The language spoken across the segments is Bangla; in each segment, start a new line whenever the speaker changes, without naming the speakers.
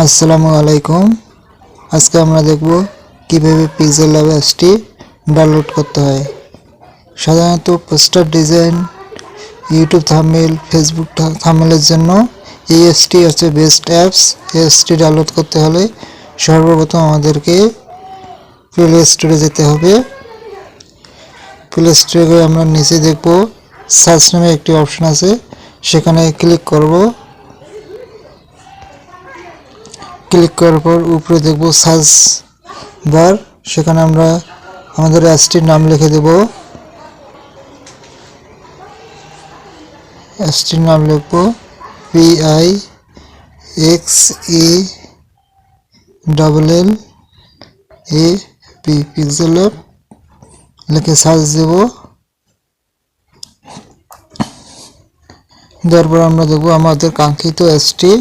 আসসালামু আলাইকুম। আজকে আমরা দেখব কীভাবে পিক্সেল ল্যাব অ্যাপসটি ডাউনলোড করতে হয়। সাধারণত poster design YouTube thumbnail Facebook থাম্বনেলের জন্য এই অ্যাপসটি হচ্ছে বেস্ট অ্যাপস এই ডাউনলোড করতে হলে সর্বপ্রথম আমাদেরকে প্লে স্টোরে যেতে হবে। প্লে স্টোরে আমরা নিচে দেখব সার্চ নামে একটি অপশন আছে, সেখানে ক্লিক করব। ক্লিক করার পর উপরে দেখব সার্চ বার, সেখানে আমরা আমাদের অ্যাপসটির নাম লিখে দেব। অ্যাপসটির নাম লিখব P I X E double L A P pixel লিখে সার্চ দেব। দেওয়ার পর আমরা দেখব আমাদের কাঙ্ক্ষিত অ্যাপসটি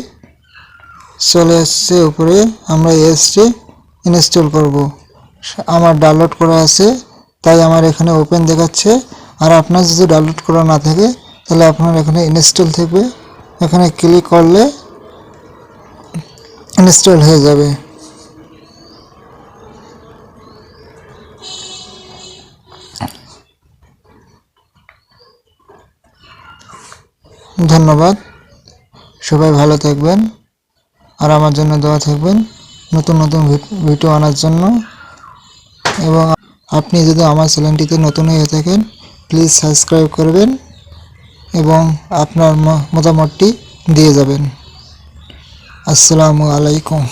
চলে এসছে উপরে, আমরা এসটি ইনস্টল করব। আমার ডাউনলোড করা আছে, তাই আমার এখানে ওপেন দেখাচ্ছে। আর আপনার যদি ডাউনলোড করা না থাকে, তাহলে আপনার এখানে ইনস্টল থাকবে। এখানে ক্লিক করলে ইনস্টল হয়ে যাবে। ধন্যবাদ। সবাই ভালো থাকবেন। আর আমার জন্য দোয়া থাকবেন নতুন নতুন ভিডিও আনার জন্য। এবং আপনি যদি আমার চ্যানেলটিতে নতুন হয়ে থাকেন প্লিজ সাবস্ক্রাইব করবেন এবং আপনার মতামতটি দিয়ে যাবেন। আসসালামু আলাইকুম।